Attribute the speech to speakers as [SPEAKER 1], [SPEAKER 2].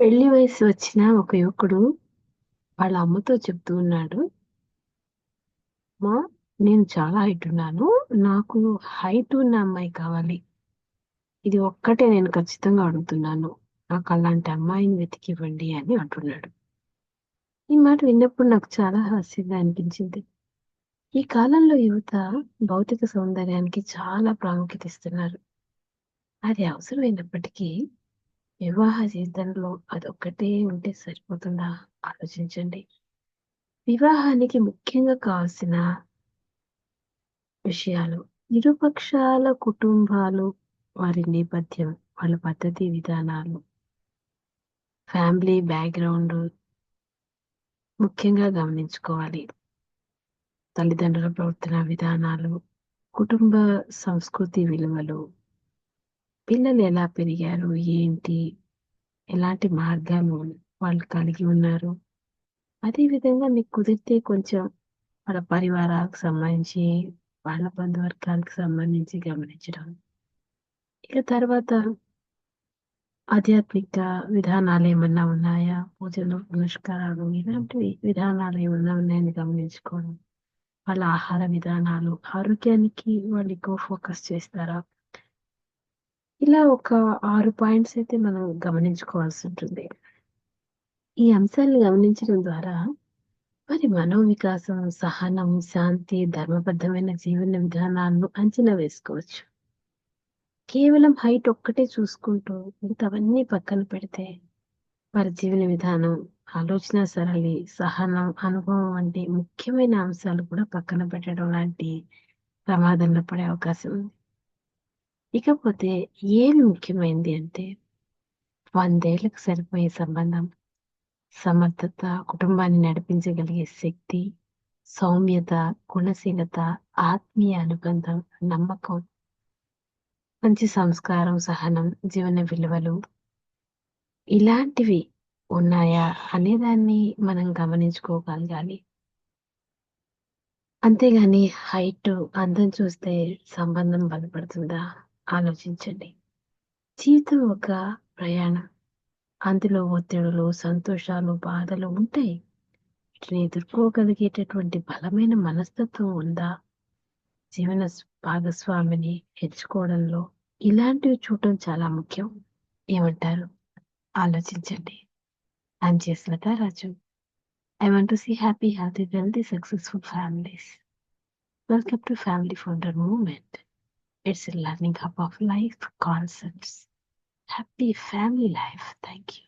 [SPEAKER 1] పెళ్ళి వయసు వచ్చిన ఒక యువకుడు వాళ్ళ అమ్మతో చెప్తూ ఉన్నాడు. మా నేను చాలా హైట్ ఉన్నాను. నాకు హైట్ ఉన్న అమ్మాయి కావాలి. ఇది ఒక్కటే నేను ఖచ్చితంగా అడుగుతున్నాను. నాకు అలాంటి అమ్మాయిని వెతికివ్వండి అని అంటున్నాడు. ఈ మాట విన్నప్పుడు నాకు చాలా హాస్యంగా అనిపించింది. ఈ కాలంలో యువత భౌతిక సౌందర్యానికి చాలా ప్రాముఖ్యత ఇస్తున్నారు. అది అవసరమైనప్పటికీ వివాహ జీవితంలో అదొక్కటే ఉంటే సరిపోతుందా? ఆలోచించండి. వివాహానికి ముఖ్యంగా కావాల్సిన విషయాలు ఇరుపక్షాల కుటుంబాలు వారి నేపథ్యం వాళ్ళ పద్ధతి విధానాలు ఫ్యామిలీ బ్యాక్గ్రౌండ్ ముఖ్యంగా గమనించుకోవాలి. తల్లిదండ్రుల ప్రవర్తన విధానాలు కుటుంబ సంస్కృతి విలువలు పిల్లలు ఎలా పెరిగారు? ఏంటి? ఎలాంటి మార్గాలు వాళ్ళు కలిగి ఉన్నారు? అదేవిధంగా మీకు కుదిరితే కొంచెం వాళ్ళ పరివారాలకు సంబంధించి వాళ్ళ బంధువర్గాలకు సంబంధించి గమనించడం. ఇక తర్వాత ఆధ్యాత్మిక విధానాలు ఏమన్నా ఉన్నాయా? పూజలు పునస్కారాలు ఇలాంటివి విధానాలు ఏమన్నా ఉన్నాయని గమనించుకోవడం. వాళ్ళ ఆహార విధానాలు ఆరోగ్యానికి వాళ్ళు ఎక్కువ ఫోకస్ చేస్తారా? ఇలా ఒక ఆరు పాయింట్స్ అయితే మనం గమనించుకోవాల్సి ఉంటుంది. ఈ అంశాలను గమనించడం ద్వారా మరి మనో వికాసం సహనం శాంతి ధర్మబద్ధమైన జీవన విధానాలను అంచనా వేసుకోవచ్చు. కేవలం హైట్ ఒక్కటే చూసుకుంటూ మిగతావన్నీ పక్కన పెడితే వారి జీవన విధానం ఆలోచన సరళి సహనం అనుభవం వంటి ముఖ్యమైన అంశాలు కూడా పక్కన పెట్టడం లాంటి ప్రమాదంలో పడే అవకాశం ఉంది. ఇకపోతే ఏమి ముఖ్యమైనది అంటే వందేళ్ళకు సరిపోయే సంబంధం సమర్థత కుటుంబాన్ని నడిపించగలిగే శక్తి సౌమ్యత గుణశీలత ఆత్మీయ అనుబంధం నమ్మకం మంచి సంస్కారం సహనం జీవన విలువలు ఇలాంటివి ఉన్నాయా అనేదాన్ని మనం గమనించుకోగలగాలి అంతేగాని హైట్ అందం చూస్తే సంబంధం బలపడుతుందా ఆలోచించండి. జీవితం ఒక ప్రయాణం. అందులో ఒత్తిడులు సంతోషాలు బాధలు ఉంటాయి. వీటిని ఎదుర్కోగలిగేటటువంటి బలమైన మనస్తత్వం ఉందా? జీవన భాగస్వామిని ఎంచుకోవడంలో ఇలాంటివి చూడటం చాలా ముఖ్యం. ఏమంటారు? ఆలోచించండి. I'm చేసినట Raju I want to see happy healthy, wealthy, successful families welcome to family founder moment It's a learning hub of life concepts. Happy family life. Thank you.